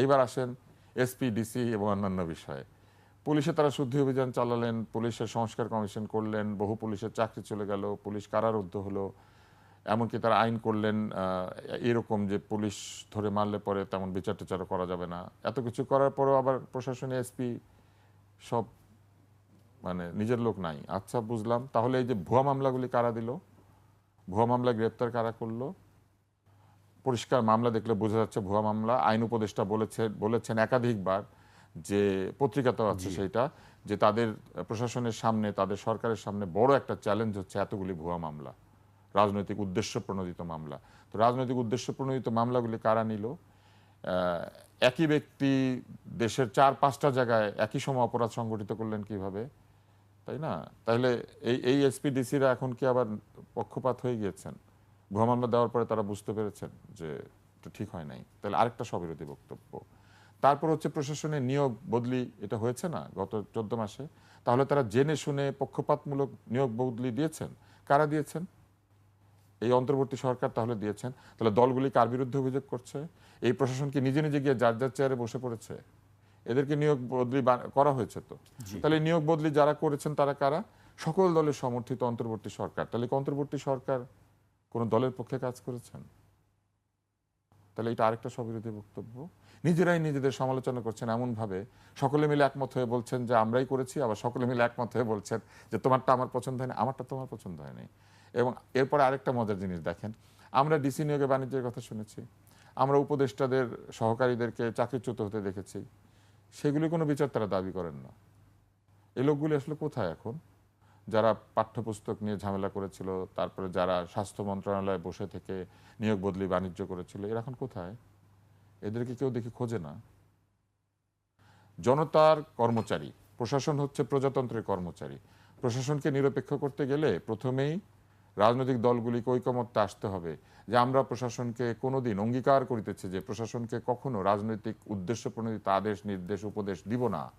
Speaker 2: এইবার আসেন এসপি ডিসি এবং অন্যান্য বিষয়ে। পুলিশে তারা শুদ্ধি অভিযান চালালেন, পুলিশের সংস্কার কমিশন করলেন, বহু পুলিশের চাকরি চলে গেল, পুলিশ কারারুদ্ধ হলো। এমনকি তারা আইন করলেন এরকম যে পুলিশ ধরে মারলে পরে তেমন বিচার টিচারও করা যাবে না। এত কিছু করার পরেও আবার প্রশাসনে এসপি সব মানে নিজের লোক নাই। আচ্ছা বুঝলাম। তাহলে এই যে ভুয়া মামলাগুলি কারা দিল? ভুয়া মামলা গ্রেপ্তার কারা করল? পরিষ্কার মামলা দেখলে বোঝা যাচ্ছে ভুয়া মামলা। আইন উপদেষ্টা বলেছে বলেছেন একাধিকবার যে পত্রিকাতেও আছে সেইটা যে তাদের প্রশাসনের সামনে তাদের সরকারের সামনে বড় একটা চ্যালেঞ্জ হচ্ছে এতগুলি ভুয়া মামলা। রাজনৈতিক উদ্দেশ্য প্রণোদিত মামলা। তো রাজনৈতিক উদ্দেশ্য প্রণোদিত মামলাগুলি কারা নিল? একই ব্যক্তি দেশের চার পাঁচটা জায়গায় একই সময় অপরাধ সংগঠিত করলেন কীভাবে? তাই না? তাহলে এই এই এসপিডিসিরা এখন কি আবার পক্ষপাত হয়ে গিয়েছেন? ভুয়া মামলা দেওয়ার পরে তারা বুঝতে পেরেছেন যে এটা ঠিক হয় নাই। তাহলে আরেকটা স্ববিরোধী বক্তব্য। তারপর হচ্ছে প্রশাসনের নিয়োগ বদলি এটা হয়েছে না গত চোদ্দ মাসে? তাহলে তারা জেনে শুনে পক্ষপাতমূলক নিয়োগ বদলি দিয়েছেন? কারা দিয়েছেন? এই অন্তর্বর্তী সরকার তাহলে দিয়েছেন। তাহলে দলগুলি কার বিরুদ্ধে অভিযোগ করছে? এই প্রশাসন কি নিজে নিজে গিয়ে যার যার চেয়ারে বসে পড়েছে? এদেরকে নিয়োগ বদলি করা হয়েছে তো? তাহলে নিয়োগ বদলি যারা করেছেন তারা কারা? সকল দলের সমর্থিত অন্তর্বর্তী সরকার। তাহলে অন্তর্বর্তী সরকার কোন দলের পক্ষে কাজ করেছেন? তাহলে এটা আরেকটা স্ববিরোধী বক্তব্য। নিজেরাই নিজেদের সমালোচনা করছেন এমনভাবে। সকলে মিলে একমত হয়ে বলছেন যে আমরাই করেছি, আবার সকলে মিলে একমত হয়ে বলছেন যে তোমারটা আমার পছন্দ হয়নি, আমারটা তোমার পছন্দ হয়নি। এবং এরপরে আরেকটা মজার জিনিস দেখেন, আমরা ডিসি নিয়োগে বাণিজ্যের কথা শুনেছি। আমরা উপদেষ্টাদের, সহকারীদেরকে চাকরিচ্যুত হতে দেখেছি। সেগুলি কোনো বিচার তারা দাবি করেন না। এই লোকগুলি আসলে কোথায় এখন? যারা পাঠ্যপুস্তক নিয়ে ঝামেলা করেছিল, তারপরে যারা স্বাস্থ্য মন্ত্রণালয়ে বসে থেকে নিয়োগ বদলি বাণিজ্য করেছিল, এরা এখন কোথায়? এদেরকে কেউ দেখি খোঁজে না। জনতার কর্মচারী, প্রশাসন হচ্ছে প্রজাতন্ত্রের কর্মচারী। প্রশাসনকে নিরপেক্ষ করতে গেলে প্রথমেই রাজনৈতিক দলগুলিকে ঐকমত্যে আসতে হবে যে আমরা প্রশাসনকে কোনোদিন অঙ্গীকার করিতেছি যে প্রশাসনকে কখনো রাজনৈতিক উদ্দেশ্য প্রণোদিত আদেশ, নির্দেশ, উপদেশ দিব না।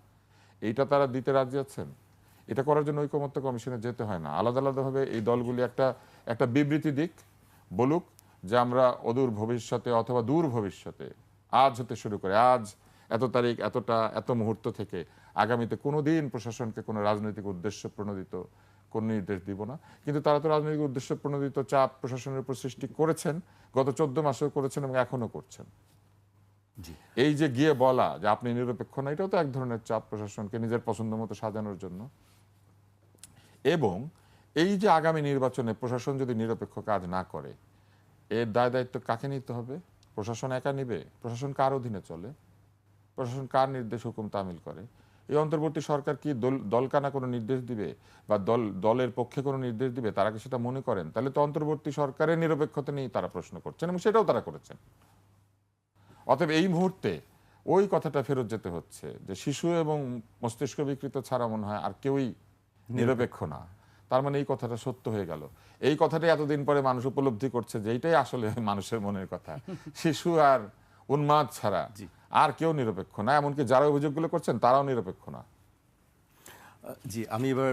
Speaker 2: এইটা তারা দিতে রাজি আছেন? এটা করার জন্য ঐকমত্য কমিশনে যেতে হয় না। আলাদা আলাদাভাবে এই দলগুলি একটা একটা বিবৃতি দিক বলুক যে আমরা অদূর ভবিষ্যতে অথবা দূর ভবিষ্যতে আজ হতে শুরু করে আজ এত তারিখ এতটা এত মুহূর্ত থেকে আগামীতে কোনো দিন প্রশাসনকে কোনো রাজনৈতিক উদ্দেশ্য প্রণোদিত কোনো নির্দেশ দিব না। কিন্তু তারা তো রাজনৈতিক উদ্দেশ্য প্রণোদিত চাপ প্রশাসনের উপর সৃষ্টি করেছেন গত চোদ্দ মাসেও করেছেন এবং এখনও করছেন। এই যে গিয়ে বলা যে আপনি নিরপেক্ষ না এটাও তো এক ধরনের চাপ প্রশাসনকে নিজের পছন্দ মতো সাজানোর জন্য। এবং এই যে আগামী নির্বাচনে প্রশাসন যদি নিরপেক্ষ কাজ না করে, এর দায় দায়িত্ব কাকে নিতে হবে? প্রশাসন একা নিবে? প্রশাসন কার অধীনে চলে? প্রশাসন কার নির্দেশ হুকুম তামিল করে? এই অন্তর্বর্তী সরকার কি দল, দলকানা কোনো নির্দেশ দিবে বা দল, দলের পক্ষে কোনো নির্দেশ দিবে? তারা কি সেটা মনে করেন? তাহলে তো অন্তর্বর্তী সরকারের নিরপেক্ষতা নিয়েই তারা প্রশ্ন করছেন এবং সেটাও তারা করেছেন। অতএব এই মুহূর্তে ওই কথাটা ফেরত যেতে হচ্ছে যে শিশু এবং মস্তিষ্ক বিকৃত ছাড়া মনে হয় আর কেউই নিরপেক্ষ না। তার মানে এই কথাটা সত্য হয়ে গেল। এই কথাটাই এতদিন পরে মানুষ উপলব্ধি করছে যে এইটাই আসলে মানুষের মনের কথা। শিশু আর উন্মাদ ছাড়া আর কেউ নিরপেক্ষ না এমনকি যারা অভিযোগগুলো করছেন তারাও নিরপেক্ষ না।
Speaker 1: জি, আমি এবার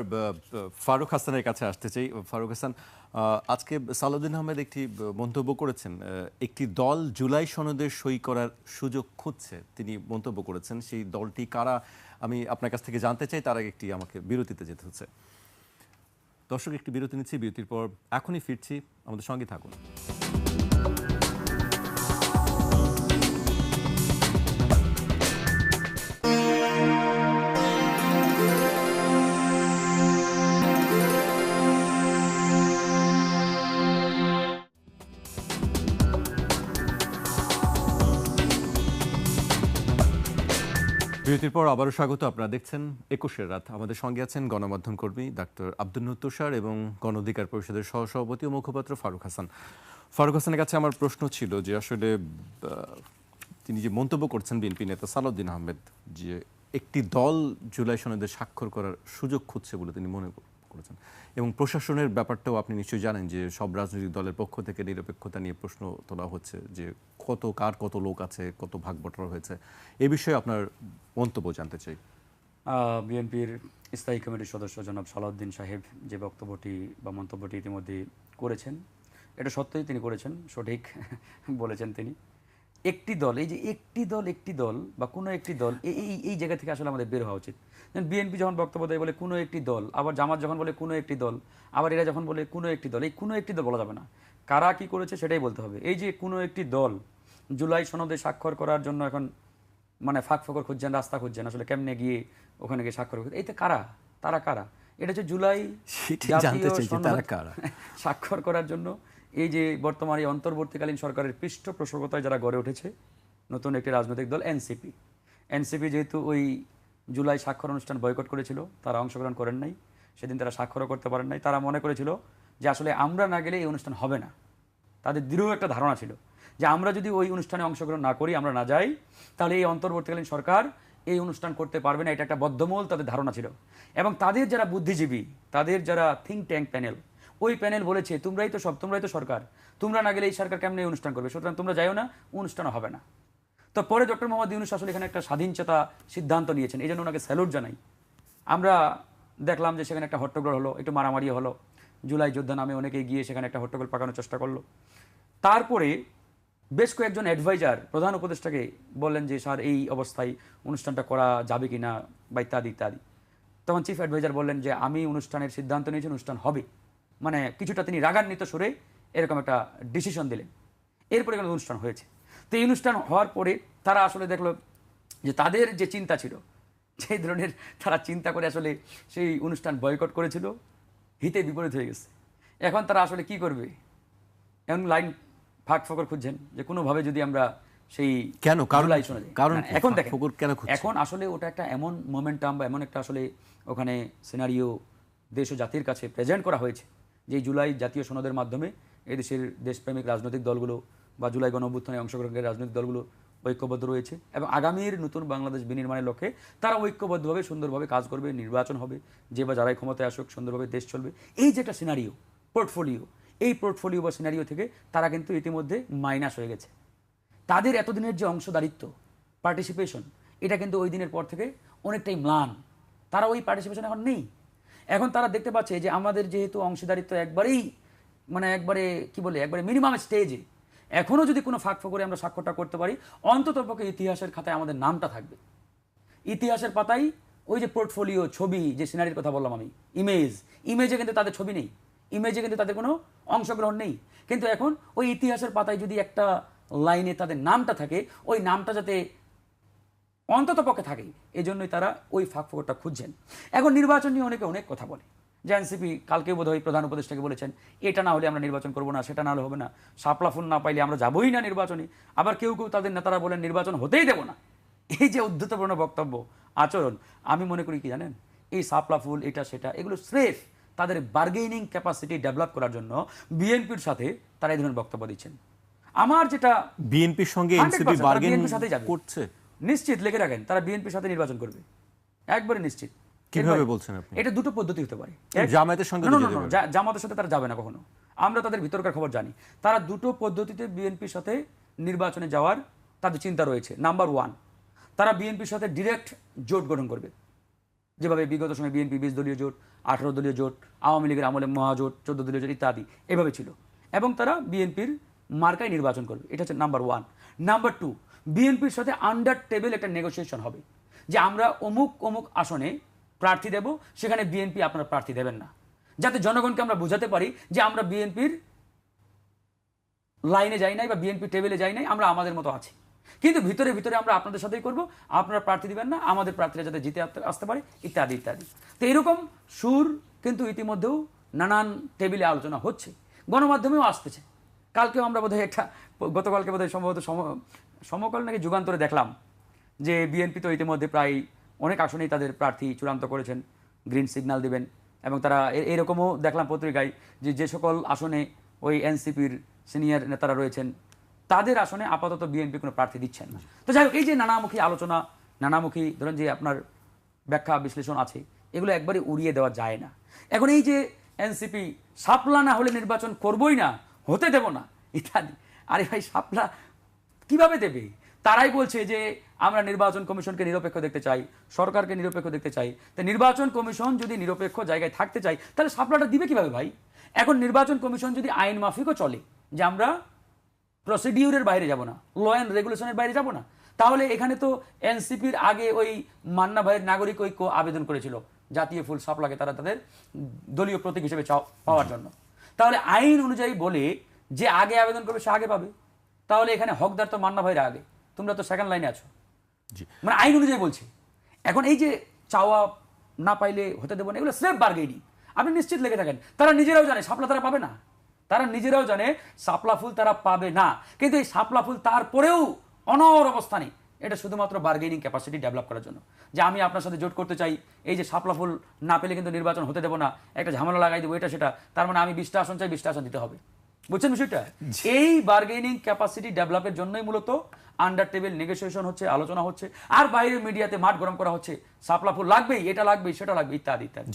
Speaker 1: ফারুক হাসানের কাছে আসতে চাই। ফারুক হাসান আজকে সালাউদ্দিন আহমেদ একটি মন্তব্য করেছেন একটি দল জুলাই সনদে সই করার সুযোগ খুঁজছে। তিনি মন্তব্য করেছেন, সেই দলটি কারা? আমি আপনার কাছ থেকে জানতে চাই, তার আগে একটি আমাকে বিরতিতে যেতে হচ্ছে। দর্শক, একটি বিরতি নিচ্ছি, বিরতির পর এখনই ফিরছি। আমাদের সঙ্গে থাকুন। বিরতির পর আবারও স্বাগত আপনারা দেখছেন একুশের রাত। আমাদের সঙ্গে আছেন গণমাধ্যম কর্মী ডাক্তার আব্দুল তুষার এবং গণ অধিকার পরিষদের সহসভাপতি ও মুখপাত্র ফারুক হাসান। ফারুক হাসানের কাছে আমার প্রশ্ন ছিল যে আসলে তিনি যে মন্তব্য করছেন বিএনপি নেতা সালাউদ্দিন আহমেদ যে একটি দল জুলাই সনদে স্বাক্ষর করার সুযোগ খুঁজছে বলে তিনি মনে করেছেন। এবং প্রশাসনের ব্যাপারটাও আপনি নিশ্চয়ই জানেন যে সব রাজনৈতিক দলের পক্ষ থেকে নিরপেক্ষতা নিয়ে প্রশ্ন তোলা হচ্ছে যে কত, কার কত লোক আছে, কত ভাগ বটরা হয়েছে। এ বিষয়ে আপনার মন্তব্য জানতে চাই।
Speaker 3: বিএনপির স্থায়ী কমিটির সদস্য জনাব সালাউদ্দিন সাহেব যে বক্তব্যটি বা মন্তব্যটি ইতিমধ্যে করেছেন, এটা সত্যই তিনি করেছেন, সঠিক বলেছেন তিনি। একটি দল এই যে একটি দল একটি দল বা কোনো একটি দল এই এই জায়গা থেকে আসলে আমাদের বের হওয়া উচিত। বিএনপি যখন বক্তব্য দেয় বলে কোনো একটি দল আবার জামাত যখন বলে কোনো একটি দল আবার এরা যখন বলে কোনো একটি দল এই কোনো একটি দল বলা যাবে না। কারা কি করেছে সেটাই বলতে হবে। এই যে কোনো একটি দল জুলাই সনদে স্বাক্ষর করার জন্য এখন মানে ফাঁক ফকর খুঁজছেন রাস্তা খুঁজছেন আসলে কেমনে গিয়ে ওখানে গিয়ে স্বাক্ষর এই তো কারা? তারা কারা? এটা হচ্ছে জুলাই। স্বাক্ষর করার জন্য এই যে বর্তমান এই অন্তর্বর্তীকালীন সরকারের পৃষ্ঠপোষকতায় যারা গড়ে উঠেছে, নতুন একটি রাজনৈতিক দল এনসিপি। এনসিপি যেহেতু ওই জুলাই স্বাক্ষর অনুষ্ঠান বয়কট করেছিল, তারা অংশগ্রহণ করেন নাই, সেদিন তারা স্বাক্ষরও করতে পারেন নাই। তারা মনে করেছিল যে আসলে আমরা না গেলে এই অনুষ্ঠান হবে না। তাদের দৃঢ় একটা ধারণা ছিল যে আমরা যদি ওই অনুষ্ঠানে অংশগ্রহণ না করি, আমরা না যাই, তাহলে এই অন্তর্বর্তীকালীন সরকার এই অনুষ্ঠান করতে পারবে না, এটা একটা বদ্ধমূল তাদের ধারণা ছিল। এবং তাদের যারা বুদ্ধিজীবী, তাদের যারা থিঙ্ক ট্যাঙ্ক প্যানেল ওই প্যানেল বলেছে, তোমরাই তো সব, তোমরাই তো সরকার। তোমরা না গেলে এই সরকার কেমনি অনুষ্ঠান করবে? সুতরাং তোমরা যাইও না অনুষ্ঠানও হবে না। তো পরে ডক্টর মোহাম্মদ ইউনুস আসলে এখানে একটা স্বাধীনচেতা সিদ্ধান্ত নিয়েছেন। এই জন্য ওনাকে স্যালুট জানাই। আমরা দেখলাম যে সেখানে একটা হট্টগোল হলো, একটু মারামারি হলো। জুলাই যোদ্ধা নামে অনেকে গিয়ে সেখানে একটা হট্টগোল পাকানোর চেষ্টা করল। তারপরে বেশ কয়েকজন অ্যাডভাইজার, প্রধান উপদেষ্টাকে বললেন যে, স্যার, এই অবস্থায় অনুষ্ঠানটা করা যাবে কি না বা ইত্যাদি ইত্যাদি। তখন চিফ অ্যাডভাইজার বললেন যে, আমি অনুষ্ঠানের সিদ্ধান্ত নিয়েছি, অনুষ্ঠান হবে। মানে কিছুটা তিনি রাগান্বিত সুরে এরকম একটা ডিসিশন দিলেন এরপরে কোনো অনুষ্ঠান হয়েছে তো এই অনুষ্ঠান হওয়ার পরে তারা আসলে দেখল যে তাদের যে চিন্তা ছিল সেই ধরনের তারা চিন্তা করে আসলে সেই অনুষ্ঠান বয়কট করেছিল হিতে বিপরীত হয়ে গেছে এখন তারা আসলে কি করবে এমন লাইন ফাঁক ফকর খুঁজছেন যে কোনোভাবে যদি আমরা সেই
Speaker 1: কেন? কারণ-
Speaker 3: জুলাই শোনা যায়।
Speaker 1: কারণ
Speaker 3: এখন দেখেন
Speaker 1: ফোকর কেন?
Speaker 3: এখন আসলে ওটা একটা এমন মোমেন্টাম বা এমন একটা আসলে ওখানে সিনারিও দেশ ও জাতির কাছে প্রেজেন্ট করা হয়েছে যে জুলাই জাতীয় সনদের মাধ্যমে এই দেশের দেশপ্রেমিক রাজনৈতিক দলগুলো বা জুলাই গণ অভ্যুত্থানে অংশগ্রহণকারী রাজনৈতিক দলগুলো ঐক্যবদ্ধ রয়েছে এবং আগামীর নতুন বাংলাদেশ বিনির্মাণের লক্ষ্যে তারা ঐক্যবদ্ধভাবে, সুন্দরভাবে কাজ করবে, নির্বাচন হবে, যে বা যারাই ক্ষমতায় আসুক, সুন্দরভাবে দেশ চলবে। এই যে একটা সিনারিও পোর্টফোলিও এই পোর্টফোলিও বা সিনারিও থেকে তারা কিন্তু ইতিমধ্যে মাইনাস হয়ে গেছে। তাদের এতদিনের যে অংশদারিত্ব পার্টিসিপেশন এটা কিন্তু ওই দিনের পর থেকে অনেকটাই ম্লান। তারা ওই পার্টিসিপেশন এখন নেই। এখন তারা দেখতে পাচ্ছে যে আমাদের যেহেতু অংশীদারিত্ব একবারেই মানে একবারে, কি বলে, একবারে মিনিমাম স্টেজে এখনও যদি কোনো ফাঁক ফকরে আমরা স্বাক্ষরটা করতে পারি, অন্তত পক্ষে ইতিহাসের খাতায় আমাদের নামটা থাকবে। ইতিহাসের পাতায় ওই যে পোর্টফোলিও ছবি, যে সিনারির কথা বললাম আমি ইমেজ ইমেজে কিন্তু তাদের ছবি নেই ইমেজে কিন্তু তাদের কোনো অংশগ্রহণ নেই। কিন্তু এখন ওই ইতিহাসের পাতায় যদি একটা লাইনে তাদের নামটা থাকে, ওই নামটা যাতে অন্তত পক্ষে থাকে এই জন্যই তারা ওই ফাঁক ফোকরটা খুঁজছেন। এখন নির্বাচন নিয়ে অনেকে অনেক কথা বলে। যে এনসিপি কালকে বোধহয় প্রধান উপদেষ্টাকে বলেছেন এটা না হলে আমরা নির্বাচন করব না সেটা না হলে হবে না। সাপলা ফুল না পাইলে আমরা যাবোই না নির্বাচনে। আবার কেউ কেউ তাদের নেতারা বলেন নির্বাচন হতেই দেবো না। এই যে উদ্ধতপূর্ণ বক্তব্য আচরণ আমি মনে করি কি জানেন? এই সাপলা ফুল এটা সেটা এগুলো স্রেফ তাদের বার্গেনিং ক্যাপাসিটি ডেভেলপ করার জন্য বিএনপির সাথে তারা এই ধরনের বক্তব্য দিচ্ছেন। আমার যেটা
Speaker 1: বিএনপির সঙ্গে
Speaker 3: 100%
Speaker 1: এনসিপি
Speaker 3: তারা
Speaker 1: বার্গেন
Speaker 3: BNP র সাথেই যাবে।
Speaker 1: করছে?
Speaker 3: নিশ্চিত লিখে রাখেন তারা বিএনপির সাথে নির্বাচন করবে। একবারে নিশ্চিত।
Speaker 1: কীভাবে বলছেন আপনি?
Speaker 3: এটা দুটো পদ্ধতি হতে পারে।
Speaker 1: জামায়াতের সঙ্গে
Speaker 3: জামাতের সাথে তারা যাবে না কখনো। আমরা তাদের ভিতরকার খবর জানি। তারা দুটো পদ্ধতিতে বিএনপির সাথে নির্বাচনে যাওয়ার তাদের চিন্তা রয়েছে। নাম্বার ওয়ান তারা বিএনপির সাথে ডিরেক্ট জোট গঠন করবে। যেভাবে বিগত সময় বিএনপি বিশ দলীয় জোট আঠারো দলীয় জোট আওয়ামী লীগের আমলে মহাজোট চোদ্দ দলীয় জোট ইত্যাদি এভাবে ছিল। এবং তারা বিএনপির মার্কায় নির্বাচন করবে। এটা হচ্ছে নাম্বার ওয়ান নাম্বার টু বিএনপির সাথে আন্ডার টেবিল একটা নেগোসিয়েশন হবে, যে আমরা অমুক অমুক আসনে প্রার্থী দেব, সেখানে বিএনপি আপনারা প্রার্থী দেবেন না। যাতে জনগণকে আমরা বোঝাতে পারি যে আমরা বিএনপির লাইনে যাই নাই বা বিএনপি টেবিলে যাই নাই, আমরা আমাদের মতো আছি। কিন্তু ভিতরে ভিতরে আমরা আপনাদের সাথেই করব, আপনারা প্রার্থী দিবেন না, আমাদের প্রার্থীরা যাতে জিতে আসতে- পারে, ইত্যাদি ইত্যাদি। তো এরকম সুর কিন্তু ইতিমধ্যেও নানান টেবিলে আলোচনা হচ্ছে, গণমাধ্যমেও আসতেছে। কালকেও আমরা বোধহয় একটা, গতকালকে বোধহয় সম্ভবত সম- সমকাল নাকি যুগান্তরে দেখলাম যে বিএনপি তো ইতিমধ্যে প্রায় অনেক আসনেই তাদের প্রার্থী চূড়ান্ত করেছেন গ্রিন সিগন্যাল দিবেন এবং তারা এরকমও দেখলাম পত্রিকায় যে যে সকল আসনে ওই এনসিপির সিনিয়র নেতারা রয়েছেন, তাদের আসনে আপাতত বিএনপি কোনো প্রার্থী দিচ্ছেন না। তো যাই হোক, এই যে নানামুখী আলোচনা, নানামুখী ধরেন যে আপনার ব্যাখ্যা, বিশ্লেষণ আছে, এগুলো একবারে উড়িয়ে দেওয়া যায় না। এখন এই যে এনসিপি সাপলা না হলে নির্বাচন করবই না, হতে দেব না, ইত্যাদি। আরে ভাই, সাপলা কীভাবে দেবে? তারাই বলছে যে, আমরা নির্বাচন কমিশনকে নিরপেক্ষ দেখতে চাই, সরকারকে নিরপেক্ষ দেখতে চাই। তো নির্বাচন কমিশন যদি নিরপেক্ষ জায়গায় থাকতে চাই তাহলে সাপলাটা দিবে কীভাবে ভাই? এখন নির্বাচন কমিশন যদি আইন মাফিকও চলে, যে আমরা প্রসিডিউরের বাইরে যাব না ল অ্যান্ড রেগুলেশনের বাইরে যাব না, তাহলে এখানে তো এনসিপির আগে ওই মান্না ভাইয়ের নাগরিক ঐক্য আবেদন করেছিল, জাতীয় ফুল সাপলাকে তারা তাদের দলীয় প্রতীক হিসেবে পাওয়ার জন্য। তাহলে আইন অনুযায়ী বলে যে আগে আবেদন করবে সে আগে পাবে। তাহলে এখানে হকদার তো মান্না ভাইয়ের আগে। তোমরা তো সেকেন্ড লাইনে আছো। মানে আইন অনুযায়ী বলছে। এখন এই যে চাওয়া না পাইলে হতে দেবো না এগুলো স্রেফ বার্গেনিং আপনি নিশ্চিত লেগে থাকেন। তারা নিজেরাও জানে সাপলা তারা পাবে না। তারা নিজেরাও জানে সাপলা ফুল তারা পাবে না। কিন্তু এই সাপলা ফুল তারপরেও অনর অবস্থানে এটা শুধুমাত্র বার্গেনিং ক্যাপাসিটি ডেভেলপ করার জন্য। যে আমি আপনার সাথে জোট করতে চাই এই যে সাপলা ফুল না পেলে কিন্তু নির্বাচন হতে দেবো না একটা ঝামেলা লাগাই দেবো এটা সেটা। তার মানে আমি বিশটা আসন চাই বিশটা আসন দিতে হবে। বুঝছেন বিষয়টা? এই বার্গেনিং ক্যাপাসিটি ডেভেলপের জন্যই মূলত আন্ডার টেবিল নেগোসিয়েশন হচ্ছে আলোচনা হচ্ছে আর বাইরে মিডিয়াতে মাঠ গরম করা হচ্ছে। সাপলা ফুল লাগবেই এটা লাগবেই সেটা লাগবে ইত্যাদি ইত্যাদি।